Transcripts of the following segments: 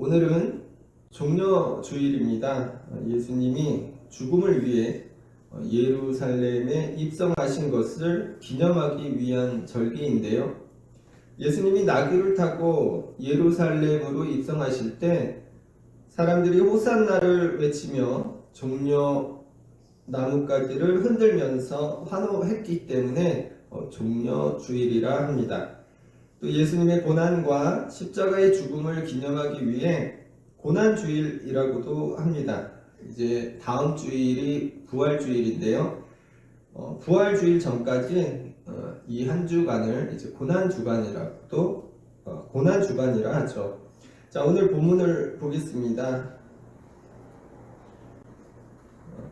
오늘은 종려 주일입니다. 예수님이 죽음을 위해 예루살렘에 입성하신 것을 기념하기 위한 절기인데요. 예수님이 나귀를 타고 예루살렘으로 입성하실 때 사람들이 호산나를 외치며 종려 나뭇가지를 흔들면서 환호했기 때문에 어, 종려 주일이라 합니다. 또 예수님의 고난과 십자가의 죽음을 기념하기 위해 고난 주일이라고도 합니다. 이제 다음 주일이 부활 주일인데요. 어, 부활 주일 전까지 어, 이한 주간을 이제 고난 주간이라고도 어, 고난 주간이라 하죠. 자 오늘 본문을 보겠습니다. 어,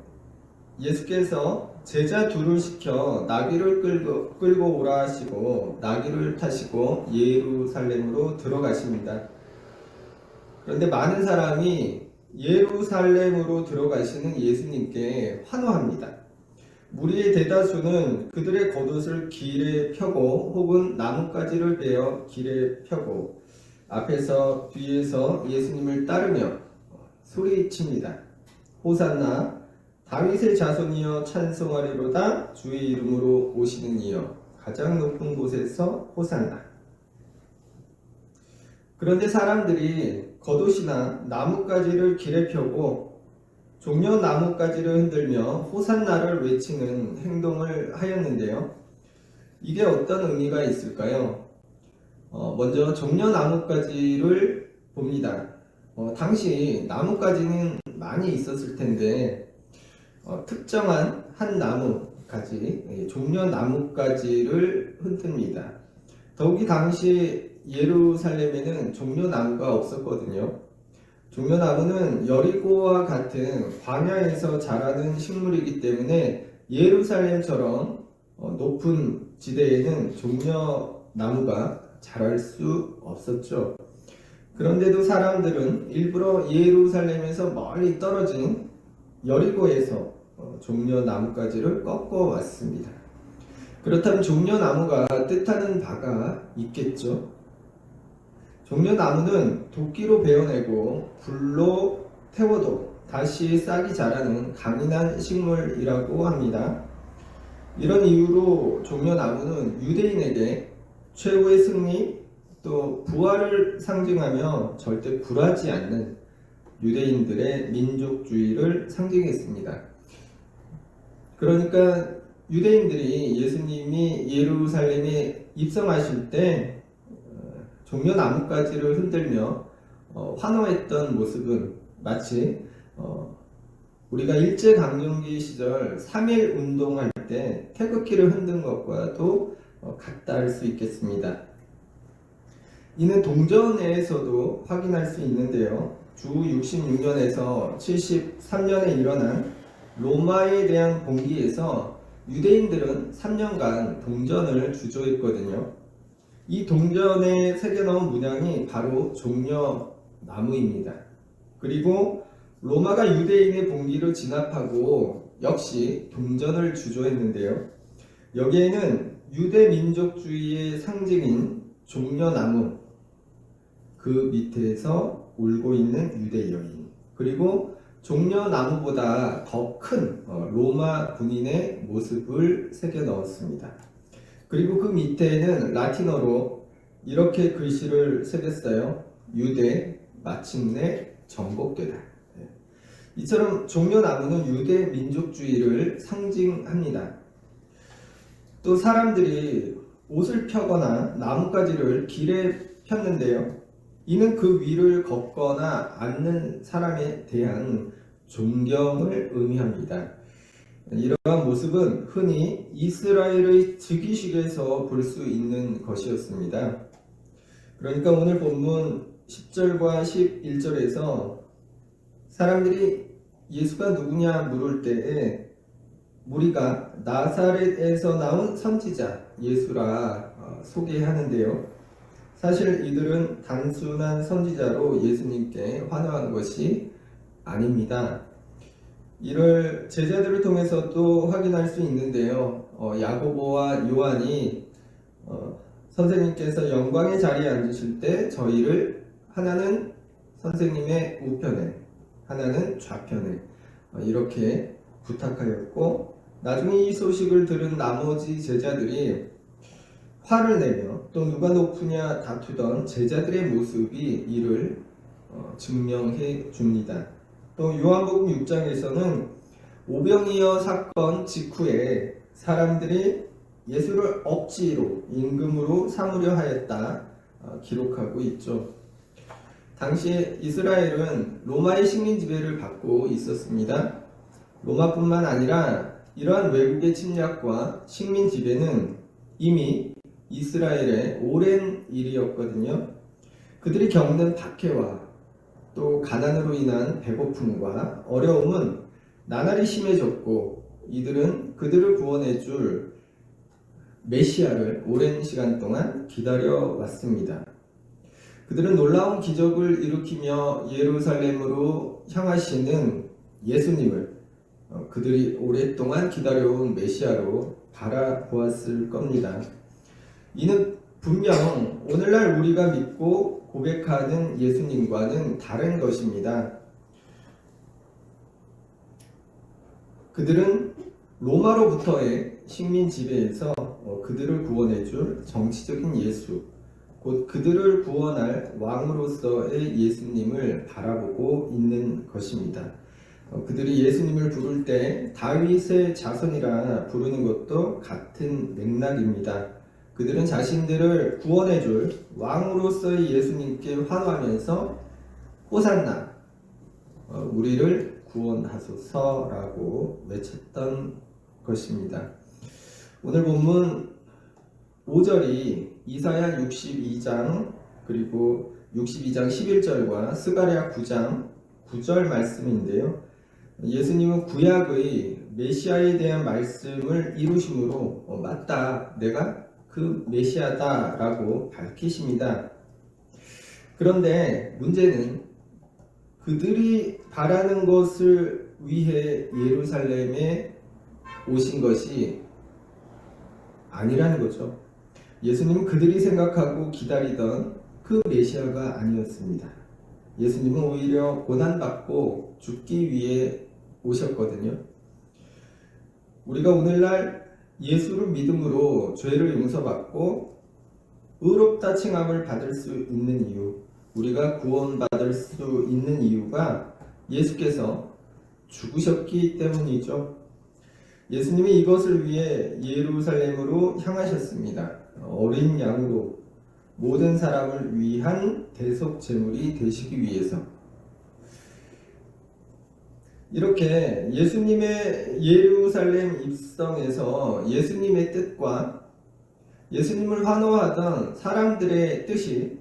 예수께서 제자 둘을 시켜 나귀를 끌고, 끌고 오라 하시고 나귀를 타시고 예루살렘으로 들어가십니다. 그런데 많은 사람이 예루살렘으로 들어가시는 예수님께 환호합니다. 무리의 대다수는 그들의 겉옷을 길에 펴고 혹은 나뭇가지를 베어 길에 펴고 앞에서 뒤에서 예수님을 따르며 소리칩니다. 호산나 다윗의 자손이여 찬송하리로다 주의 이름으로 오시는 이여 가장 높은 곳에서 호산나 그런데 사람들이 겉옷이나 나뭇가지를 길에 펴고 종려 나뭇가지를 흔들며 호산나를 외치는 행동을 하였는데요. 이게 어떤 의미가 있을까요? 어, 먼저 종려 나뭇가지를 봅니다. 어, 당시 나뭇가지는 많이 있었을 텐데 어, 특정한 한 나무 가지, 예, 종려 나뭇가지를 흔듭니다. 더욱이 당시 예루살렘에는 종려 나무가 없었거든요. 종려 나무는 여리고와 같은 광야에서 자라는 식물이기 때문에 예루살렘처럼 어, 높은 지대에는 종려 나무가 자랄 수 없었죠. 그런데도 사람들은 일부러 예루살렘에서 멀리 떨어진 여리고에서 어, 종려나무가지를 꺾어 왔습니다. 그렇다면 종려나무가 뜻하는 바가 있겠죠. 종려나무는 도끼로 베어내고 불로 태워도 다시 싹이 자라는 강인한 식물이라고 합니다. 이런 이유로 종려나무는 유대인에게 최후의 승리 또 부활을 상징하며 절대 굴하지 않는 유대인들의 민족주의를 상징했습니다. 그러니까 유대인들이 예수님이 예루살렘에 입성하실 때 어, 종려 나뭇가지를 흔들며 어, 환호했던 모습은 마치 어, 우리가 일제 강점기 시절 3일 운동할 때 태극기를 흔든 것과도 어, 같다 할 수 있겠습니다. 이는 동전에서도 확인할 수 있는데요. 주 66년에서 73년에 일어난 로마에 대한 봉기에서 유대인들은 3년간 동전을 주조했거든요. 이 동전에 새겨넣은 문양이 바로 종려 나무입니다. 그리고 로마가 유대인의 봉기를 진압하고 역시 동전을 주조했는데요. 여기에는 유대 민족주의의 상징인 종려나무 그 밑에서 울고 있는 유대 여인 그리고 종려나무보다 더큰 어, 로마 군인의 모습을 새겨 넣었습니다. 그리고 그 밑에는 라틴어로 이렇게 글씨를 새겼어요. 유대 마침내 정복되다. 네. 이처럼 종려나무는 유대 민족주의를 상징합니다. 또 사람들이 옷을 펴거나 나뭇가지를 길에 폈는데요. 이는 그 위를 걷거나 앉는 사람에 대한 존경을 의미합니다. 이러한 모습은 흔히 이스라엘의 즉위식에서 볼 수 있는 것이었습니다. 그러니까 오늘 본문 10절과 11절에서 사람들이 예수가 누구냐 물을 때에 무리가 나사렛에서 나온 선지자 예수라 어, 소개하는데요. 사실 이들은 단순한 선지자로 예수님께 환호한 것이 아닙니다. 이를 제자들을 통해서도 확인할 수 있는데요. 어, 야고보와 요한이 어, 선생님께서 영광의 자리에 앉으실 때 저희를 하나는 선생님의 우편에 하나는 좌편에 어, 이렇게 부탁하였고 나중에 이 소식을 들은 나머지 제자들이 화를 내며 또 누가 높으냐 다투던 제자들의 모습이 이를 어, 증명해 줍니다. 또 요한복음 6장에서는 오병이어 사건 직후에 사람들이 예수를 억지로 임금으로 삼으려 하였다 어, 기록하고 있죠. 당시에 이스라엘은 로마의 식민 지배를 받고 있었습니다. 로마뿐만 아니라 이러한 외국의 침략과 식민 지배는 이미 이스라엘의 오랜 일이었거든요. 그들이 겪는 박해와 또 가난으로 인한 배고픔과 어려움은 나날이 심해졌고 이들은 그들을 구원해 줄 메시아를 오랜 시간 동안 기다려 왔습니다. 그들은 놀라운 기적을 일으키며 예루살렘으로 향하시는 예수님을 어, 그들이 오랫동안 기다려온 메시아로 바라보았을 겁니다. 이는 분명 오늘날 우리가 믿고 고백하는 예수님과는 다른 것입니다. 그들은 로마로부터의 식민 지배에서 어, 그들을 구원해줄 정치적인 예수, 곧 그들을 구원할 왕으로서의 예수님을 바라보고 있는 것입니다. 어, 그들이 예수님을 부를 때 다윗의 자손이라 부르는 것도 같은 맥락입니다. 그들은 자신들을 구원해줄 왕으로서의 예수님께 환호하면서 호산나 어, 우리를 구원하소서라고 외쳤던 것입니다. 오늘 본문 5절이 이사야 62장 그리고 62장 11절과 스가랴 9장 9절 말씀인데요. 예수님은 구약의 메시아에 대한 말씀을 이루심으로 어, 맞다 내가 그 메시아다라고 밝히십니다. 그런데 문제는 그들이 바라는 것을 위해 예루살렘에 오신 것이 아니라는 거죠. 예수님은 그들이 생각하고 기다리던 그 메시아가 아니었습니다. 예수님은 오히려 고난받고 죽기 위해 오셨거든요. 우리가 오늘날 예수를 믿음으로 죄를 용서받고 의롭다 칭함을 받을 수 있는 이유, 우리가 구원받을 수 있는 이유가 예수께서 죽으셨기 때문이죠. 예수님이 이것을 위해 예루살렘으로 향하셨습니다. 어린 양으로 모든 사람을 위한 대속 제물이 되시기 위해서 이렇게 예수님의 예루살렘 입성에서 예수님의 뜻과 예수님을 환호하던 사람들의 뜻이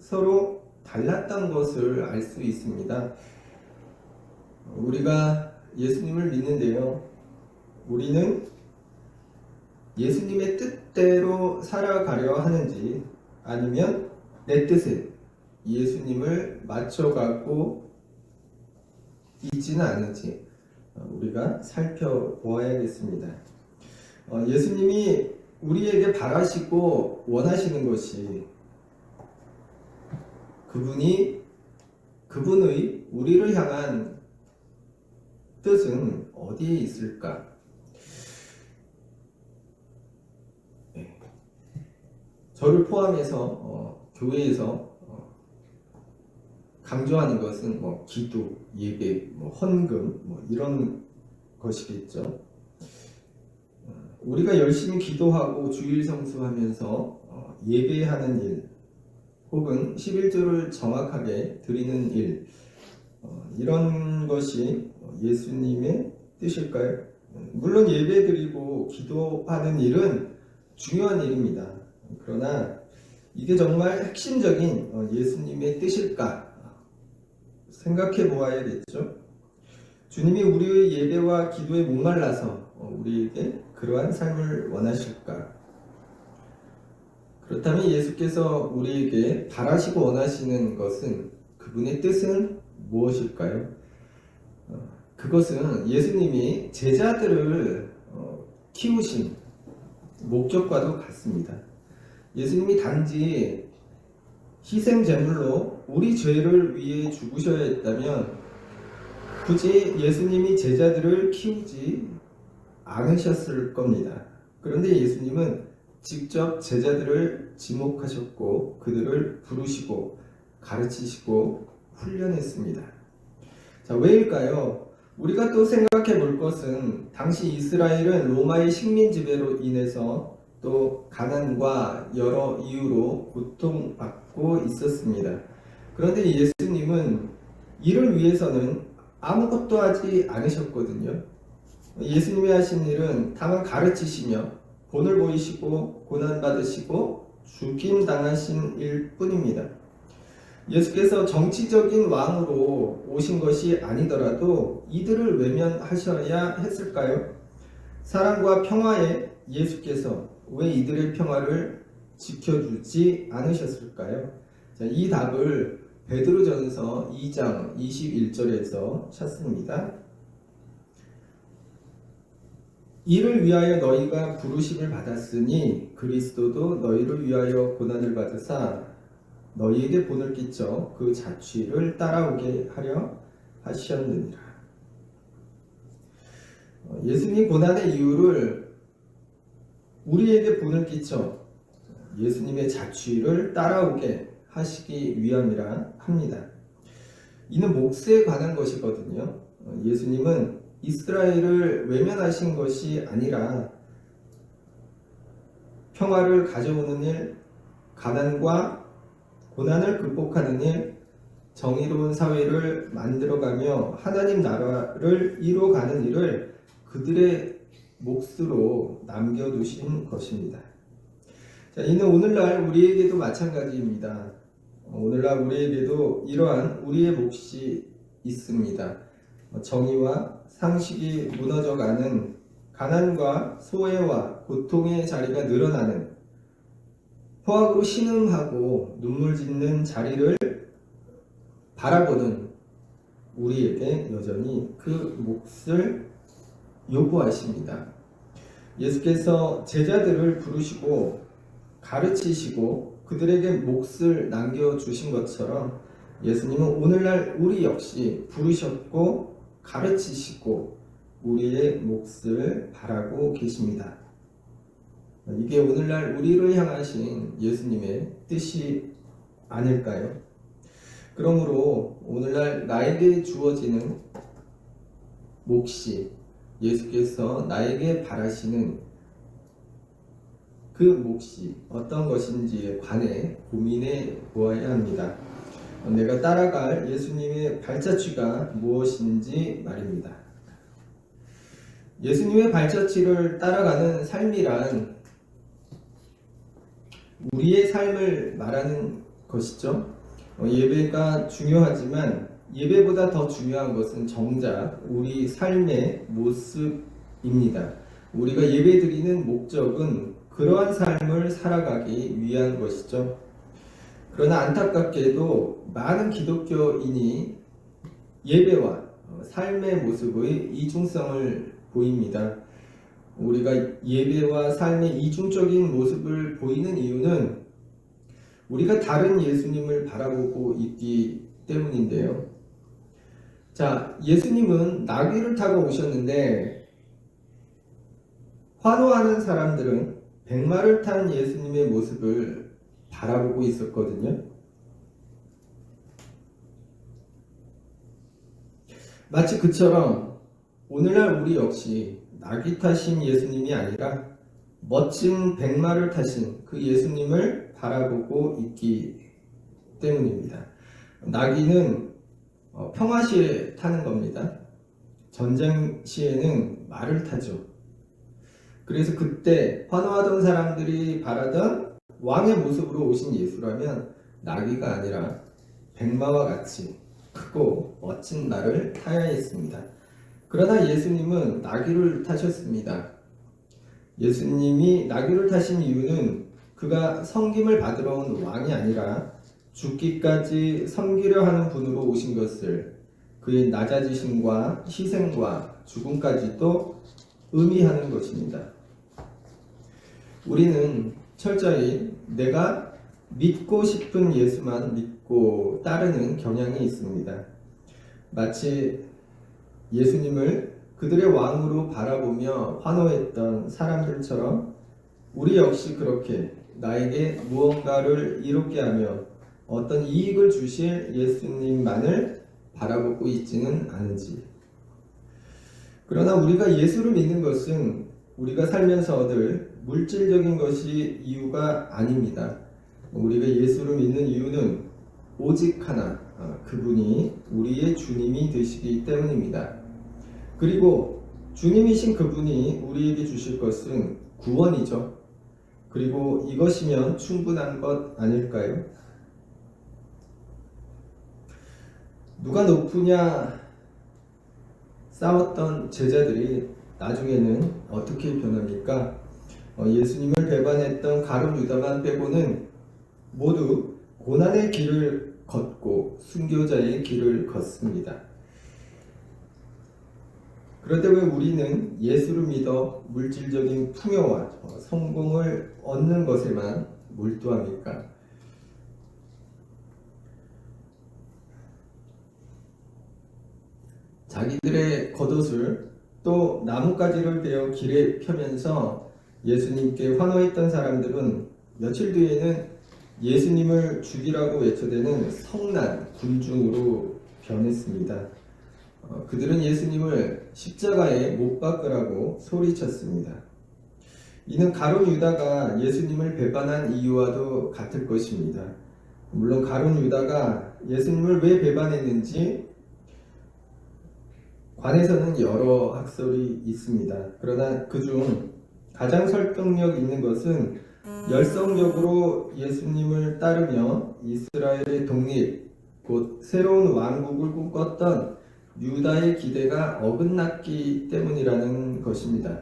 서로 달랐던 것을 알 수 있습니다. 우리가 예수님을 믿는데요. 우리는 예수님의 뜻대로 살아가려 하는지 아니면 내 뜻에 예수님을 맞춰가고 있지는 않은지 우리가 살펴보아야겠습니다. 어, 예수님이 우리에게 바라시고 원하시는 것이 그분이 그분의 우리를 향한 뜻은 어디에 있을까? 네. 저를 포함해서 어, 교회에서 어, 강조하는 것은 뭐 기도, 예배, 뭐 헌금 뭐 이런 것이겠죠. 어, 우리가 열심히 기도하고 주일 성수하면서 어, 예배하는 일, 혹은 11조를 정확하게 드리는 일, 어, 이런 것이 예수님의 뜻일까요? 물론 예배 드리고 기도하는 일은 중요한 일입니다. 그러나 이게 정말 핵심적인 어, 예수님의 뜻일까 생각해 보아야겠죠. 주님이 우리의 예배와 기도에 목말라서 어, 우리에게 그러한 삶을 원하실까? 그렇다면 예수께서 우리에게 바라시고 원하시는 것은 그분의 뜻은 무엇일까요? 어, 그것은 예수님이 제자들을 어, 키우신 목적과도 같습니다. 예수님이 단지 희생 제물로 우리 죄를 위해 죽으셔야 했다면 굳이 예수님이 제자들을 키우지 않으셨을 겁니다. 그런데 예수님은 직접 제자들을 지목하셨고 그들을 부르시고 가르치시고 훈련했습니다. 자, 왜일까요? 우리가 또 생각해 볼 것은 당시 이스라엘은 로마의 식민 지배로 인해서 또 가난과 여러 이유로 고통받고 있었습니다. 그런데 예수님은 이를 위해서는 아무것도 하지 않으셨거든요. 예수님이 하신 일은 다만 가르치시며 본을 보이시고 고난 받으시고 죽임 당하신 일 뿐입니다. 예수께서 정치적인 왕으로 오신 것이 아니더라도 이들을 외면하셔야 했을까요? 사랑과 평화에 예수께서 왜 이들의 평화를 지켜주지 않으셨을까요? 자, 이 답을 베드로전서 2장 21절에서 찾습니다. 이를 위하여 너희가 부르심을 받았으니 그리스도도 너희를 위하여 고난을 받으사 너희에게 본을 끼쳐 그 자취를 따라오게 하려 하셨느니라. 어, 예수님 고난의 이유를 우리에게 본을 끼쳐 예수님의 자취를 따라오게 하시기 위함이라 합니다. 이는 몫에 관한 것이거든요. 어, 예수님은 이스라엘을 외면하신 것이 아니라 평화를 가져오는 일, 가난과 고난을 극복하는 일, 정의로운 사회를 만들어가며 하나님 나라를 이루어가는 일을 그들의 몫으로 남겨두신 것입니다. 자, 이는 오늘날 우리에게도 마찬가지입니다. 오늘날 우리에게도 이러한 우리의 몫이 있습니다. 정의와 상식이 무너져가는 가난과 소외와 고통의 자리가 늘어나는 포악으로 신음하고 눈물 짓는 자리를 바라보는 우리에게 여전히 그 몫을 요구하십니다. 예수께서 제자들을 부르시고 가르치시고 그들에게 몫을 남겨주신 것처럼 예수님은 오늘날 우리 역시 부르셨고 가르치시고 우리의 몫을 바라고 계십니다. 이게 오늘날 우리를 향하신 예수님의 뜻이 아닐까요? 그러므로 오늘날 나에게 주어지는 몫이 예수께서 나에게 바라시는 그 몫이 어떤 것인지에 관해 고민해 보아야 합니다. 내가 따라갈 예수님의 발자취가 무엇인지 말입니다. 예수님의 발자취를 따라가는 삶이란 우리의 삶을 말하는 것이죠. 어, 예배가 중요하지만 예배보다 더 중요한 것은 정작 우리 삶의 모습입니다. 우리가 예배 드리는 목적은 그러한 삶을 살아가기 위한 것이죠. 그러나 안타깝게도 많은 기독교인이 예배와 어, 삶의 모습의 이중성을 보입니다. 우리가 예배와 삶의 이중적인 모습을 보이는 이유는 우리가 다른 예수님을 바라보고 있기 때문인데요. 자, 예수님은 나귀를 타고 오셨는데 환호하는 사람들은 백마를 탄 예수님의 모습을 바라보고 있었거든요. 마치 그처럼 오늘날 우리 역시 낙이 타신 예수님이 아니라 멋진 백마를 타신 그 예수님을 바라보고 있기 때문입니다. 나귀는 어, 평화 시에 타는 겁니다. 전쟁 시에는 말을 타죠. 그래서 그때 환호하던 사람들이 바라던 왕의 모습으로 오신 예수라면 나귀가 아니라 백마와 같이 크고 멋진 말을 타야 했습니다. 그러나 예수님은 나귀를 타셨습니다. 예수님이 나귀를 타신 이유는 그가 섬김을 받으러 온 왕이 아니라 죽기까지 섬기려 하는 분으로 오신 것을 그의 낮아지심과 희생과 죽음까지도 의미하는 것입니다. 우리는 철저히 내가 믿고 싶은 예수만 믿고 따르는 경향이 있습니다. 마치 예수님을 그들의 왕으로 바라보며 환호했던 사람들처럼 우리 역시 그렇게 나에게 무언가를 이롭게 하며 어떤 이익을 주실 예수님만을 바라보고 있지는 않은지. 그러나 우리가 예수를 믿는 것은 우리가 살면서 얻을 물질적인 것이 이유가 아닙니다. 우리가 예수를 믿는 이유는 오직 하나, 아, 그분이 우리의 주님이 되시기 때문입니다. 그리고 주님이신 그분이 우리에게 주실 것은 구원이죠. 그리고 이것이면 충분한 것 아닐까요? 누가 높으냐 싸웠던 제자들이 나중에는 어떻게 변합니까? 어, 예수님을 배반했던 가룟 유다만 빼고는 모두 고난의 길을 걷고 순교자의 길을 걷습니다. 그런데 왜 우리는 예수를 믿어 물질적인 풍요와 어, 성공을 얻는 것에만 몰두합니까? 자기들의 겉옷을 또 나뭇가지를 베어 길에 펴면서 예수님께 환호했던 사람들은 며칠 뒤에는 예수님을 죽이라고 외쳐대는 성난 군중으로 변했습니다. 어, 그들은 예수님을 십자가에 못 박으라고 소리쳤습니다. 이는 가룟 유다가 예수님을 배반한 이유와도 같을 것입니다. 물론 가룟 유다가 예수님을 왜 배반했는지 관에서는 여러 학설이 있습니다. 그러나 그중 가장 설득력 있는 것은 열성적으로 예수님을 따르며 이스라엘의 독립, 곧 새로운 왕국을 꿈꿨던 유다의 기대가 어긋났기 때문이라는 것입니다.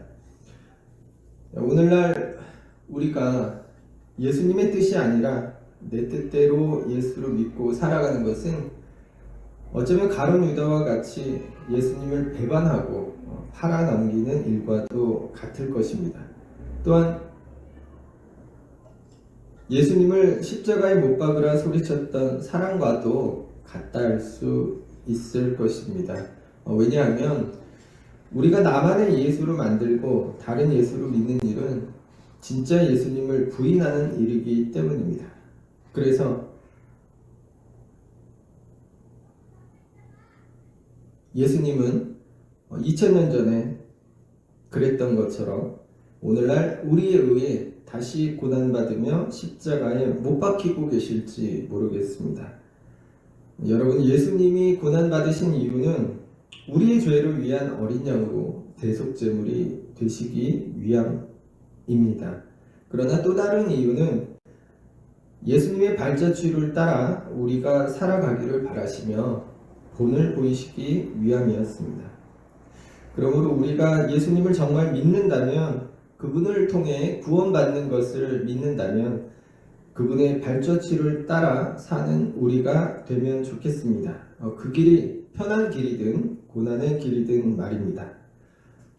오늘날 우리가 예수님의 뜻이 아니라 내 뜻대로 예수를 믿고 살아가는 것은 어쩌면 가룟 유다와 같이 예수님을 배반하고 팔아넘기는 일과도 같을 것입니다. 또한 예수님을 십자가에 못 박으라 소리쳤던 사랑과도 같다 할 수 있을 것입니다. 어, 왜냐하면 우리가 나만의 예수를 만들고 다른 예수를 믿는 일은 진짜 예수님을 부인하는 일이기 때문입니다. 그래서 예수님은 2000년 전에 그랬던 것처럼 오늘날 우리에 의해 다시 고난받으며 십자가에 못 박히고 계실지 모르겠습니다. 여러분, 예수님이 고난받으신 이유는 우리의 죄를 위한 어린 양으로 대속제물이 되시기 위함입니다. 그러나 또 다른 이유는 예수님의 발자취를 따라 우리가 살아가기를 바라시며 본을 보이시기 위함이었습니다. 그러므로 우리가 예수님을 정말 믿는다면 그분을 통해 구원받는 것을 믿는다면 그분의 발자취를 따라 사는 우리가 되면 좋겠습니다. 어, 그 길이 편한 길이든 고난의 길이든 말입니다.